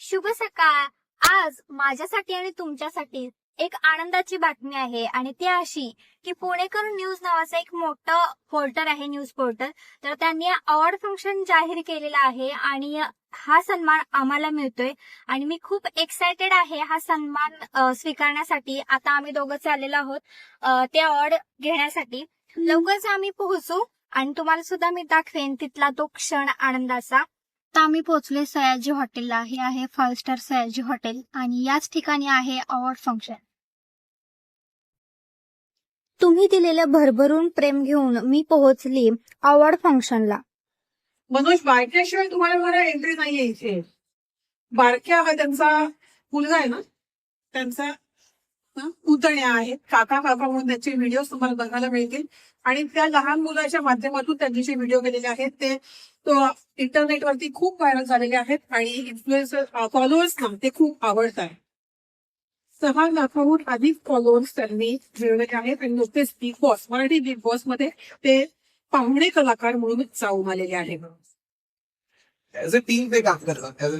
शुभ सकाळ. आज माझ्यासाठी आणि तुमच्यासाठी एक आनंदाची बातमी आहे आणि ती अशी की पुणेकर न्यूज नावाचं एक मोठं पोर्टल आहे न्यूज पोर्टल तर त्यांनी अवॉर्ड फंक्शन जाहीर केलेलं आहे आणि हा सन्मान आम्हाला मिळतोय. आणि मी खूप एक्सायटेड आहे हा सन्मान स्वीकारण्यासाठी. आता आम्ही दोघं चाललेलो आहोत ते अवॉर्ड घेण्यासाठी. लवकरच आम्ही पोहोचू आणि तुम्हाला सुद्धा मी दाखवेन तिथला तो क्षण आनंदाचा. आता आम्ही पोहोचलोय सयाजी हॉटेलला. हे आहे फाईव्ह स्टार सयाजी हॉटेल आणि याच ठिकाणी आहे अवॉर्ड फंक्शन तुम्ही दिलेलं भरभरून प्रेम घेऊन मी पोहोचली अवॉर्ड फंक्शनला मनोज बारक्याशिवाय तुम्हाला मला एंट्री नाहीये इथे. बारक्या हा त्यांचा मुलगा आहे ना? त्यांचा पुतण्या आहेत. काका काका म्हणून त्यांचे व्हिडिओ तुम्हाला बघायला मिळतील. आणि त्या लहान मुलाच्या माध्यमातून त्यांनी जे व्हिडिओ केलेले आहेत ते तो इंटरनेटवरती खूप व्हायरल झालेले आहेत आणि इन्फ्लुएन्सर फॉलोअर्सना ते खूप आवडत आहे सहा लाखाहून अधिक फॉलोअर्स त्यांनी मिळवलेले आहेत आणि नुकतेच बिग बॉस मराठी बिग बॉसमध्ये ते पाहुणे कलाकार म्हणून जाऊन आलेले आहेत. ऍज अ टीम ते काम करतात ऍज अ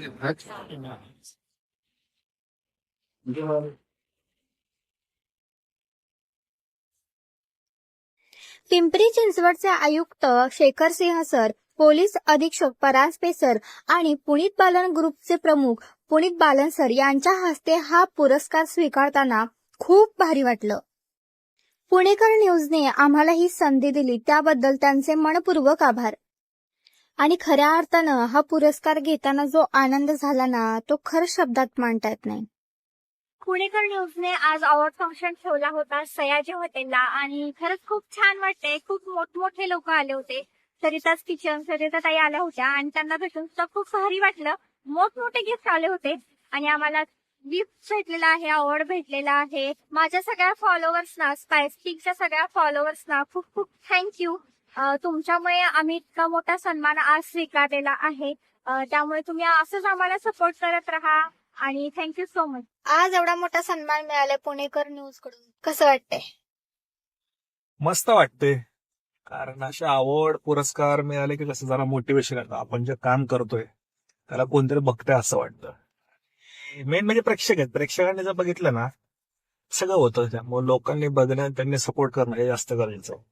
पिंपरी चिंचवडचे आयुक्त शेखर सिंह सर पोलीस अधीक्षक परास पेसर आणि पुणित बालन ग्रुपचे प्रमुख पुणित बालन सर यांच्या हस्ते हा पुरस्कार स्वीकारताना खूप भारी वाटलं. पुणेकर न्यूजने आम्हाला ही संधी दिली त्याबद्दल त्यांचे मनपूर्वक आभार. आणि खऱ्या अर्थानं हा पुरस्कार घेताना जो आनंद झाला ना तो खर शब्दात मांडता येत नाही. पुणेकर न्यूजने आज अवॉर्ड फंक्शन ठेवला होता? सयाजी हॉटेलला आणि खरंच खूप छान वाटते खूप मोठमोठे लोक आले होते. सरिताच किचन सरिता ताई आल्या होत्या आणि त्यांना भेटून सुद्धा खूप भारी वाटलं. मोठमोठे गिफ्ट आले होते. आणि आम्हाला गिफ्ट भेटलेला आहे अवॉर्ड भेटलेला आहे. माझ्या सगळ्या फॉलोअर्सना स्पायस किंगच्या सगळ्या फॉलोअर्सना खूप खूप थँक्यू तुमच्यामुळे आम्ही इतका मोठा सन्मान आज स्वीकारलेला आहे. त्यामुळे तुम्ही असंच आम्हाला सपोर्ट करत राहा. आणि थँक्यू सो मच आज एवढा मोठा सन्मान मिळालाय पुणेकर न्यूजकडून. कसं वाटतंय? मस्त वाटते कारण असे आवड पुरस्कार मिळाले की कसं जरा मोटिवेशन येतं. आपण जे काम करतोय त्याला कोणतरी बघतंय असं वाटतं. मेन म्हणजे प्रेक्षक आहेत. प्रेक्षकांनी जर बघितलं ना सगळं होतं त्यामुळे लोकांनी बघणं त्यांनी सपोर्ट करणं हे जास्त गरजेचं आहे.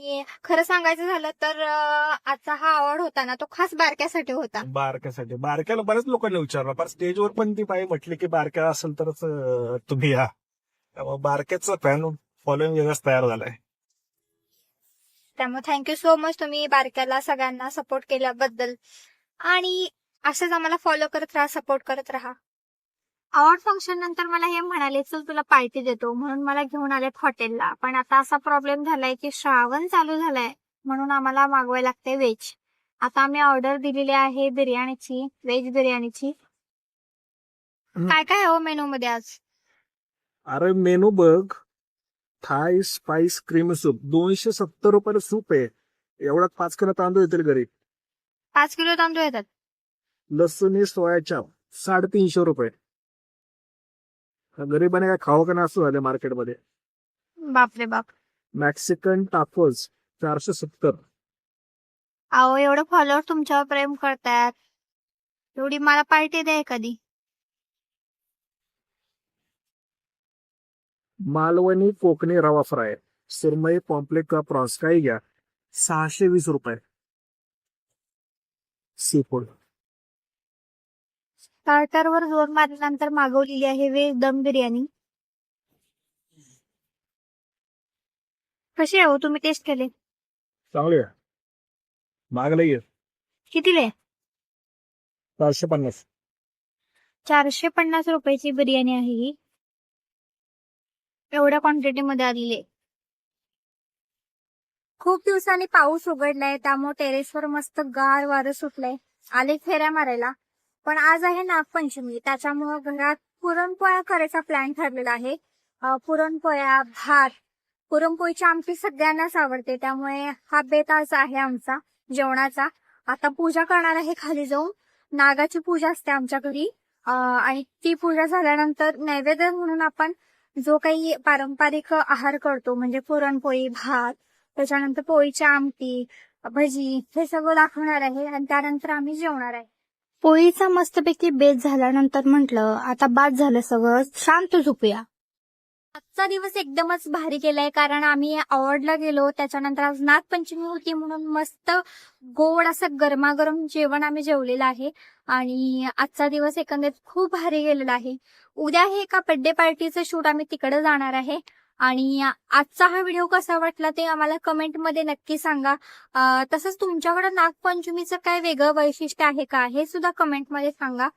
आणि खरं सांगायचं झालं तर आजचा हा अवॉर्ड होता ना तो खास बारक्यासाठी होता. बारक्यासाठी. बारक्याला बऱ्याच लोकांनी विचारलं. पण स्टेजवर पण ती बाई म्हटली की बारक्या असेल तरच तुम्ही या. त्यामुळे बारक्याचं फॅन फॉलोईंग वेगळंच तयार झालाय. त्यामुळे थँक्यू सो मच तुम्ही बारक्याला सगळ्यांना सपोर्ट केल्याबद्दल. आणि असंच आम्हाला फॉलो करत राहा सपोर्ट करत राहा. अवॉर्ड फंक्शन नंतर मला हे म्हणाले चल तुला पार्टी देतो. म्हणून मला घेऊन आलेत हॉटेलला. पण आता असा प्रॉब्लेम झालाय की श्रावण चालू झालाय म्हणून आम्हाला मागवायला लागते व्हेज आता आम्ही ऑर्डर दिलेली आहे बिर्याणीची व्हेज बिर्याणीची. काय काय हवं मेनू मध्ये आज? अरे मेनू बघ. थाय स्पाइस क्रीम सूप दोनशे सत्तर रुपयाला सूप आहे. एवढ्यात पाच किलो तांदूळ येतील घरी. पाच किलो तांदूळ येतात. लसूण सोयाच्या साडेतीनशे रुपये. गरीबाने काय खावं का नाही असं झालं मार्केटमध्ये? बापरे बाप. मॅक्सिकन टाकोज चारशे सत्तर. अहो एवढं फॉलोअर तुमच्यावर प्रेम करतायत एवढी मला पार्टी द्या कधी मालवणी कोकणी रवा फ्राय. सुरमई पॉम्पलेट का प्रॉन्स काही घ्या. सहाशे वीस रुपये. सी फूड स्टार्टरवर जोर मारल्यानंतर मागवलेली आहे व्हेज दम बिर्याणी. कशी आहे हो तुम्ही टेस्ट केले? चांगले मागलं ये कितीले? चारशे पन्नास. चारशे पन्नास रुपयाची बिर्याणी आहे ही. एवढ्या क्वांटिटी मध्ये आलेली आहे. खूप दिवसांनी पाऊस उघडलाय त्यामुळे टेरेसवर मस्त गार वारं सुटलंय. आले फेऱ्या मारायला. पण आज आहे नागपंचमी त्याच्यामुळं घरात पुरणपोळ्या करायचा प्लॅन ठरलेला आहे. पुरणपोळ्या भात पुरणपोळीची आमटी सगळ्यांनाच आवडते त्यामुळे हा बेत आहे आमचा जेवणाचा. आता पूजा करणार आहे खाली जाऊन. नागाची पूजा असते आमच्या घरी. आणि ती पूजा झाल्यानंतर नैवेद्य म्हणून आपण जो काही पारंपरिक आहार करतो म्हणजे पुरणपोळी भात त्याच्यानंतर पोळीची आमटी भजी हे सगळं दाखवणार आहे आणि त्यानंतर आम्ही जेवणार आहे. पोळीचा मस्तपैकी बेत झाल्यानंतर म्हटलं आता बाद झालं सगळं शांत झोपूया. आजचा दिवस एकदमच भारी गेलाय कारण आम्ही अवॉर्डला गेलो त्याच्यानंतर आज नागपंचमी होती म्हणून मस्त गोड असं गरमागरम जेवण आम्ही जेवलेलं आहे. आणि आजचा दिवस एकंदरीत खूप भारी गेलेला आहे. उद्या हे एका बड्डे पार्टीचं शूट आम्ही तिकडे जाणार आहे. आणि आजचा हा व्हिडिओ कसा वाटला ते आम्हाला कमेंटमध्ये नक्की सांगा. तसंच तुमच्याकडे नागपंचमीचं काय वेगळं वैशिष्ट्य आहे का हे सुद्धा कमेंटमध्ये सांगा.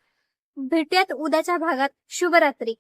भेटूयात उद्याच्या भागात. शुभरात्री.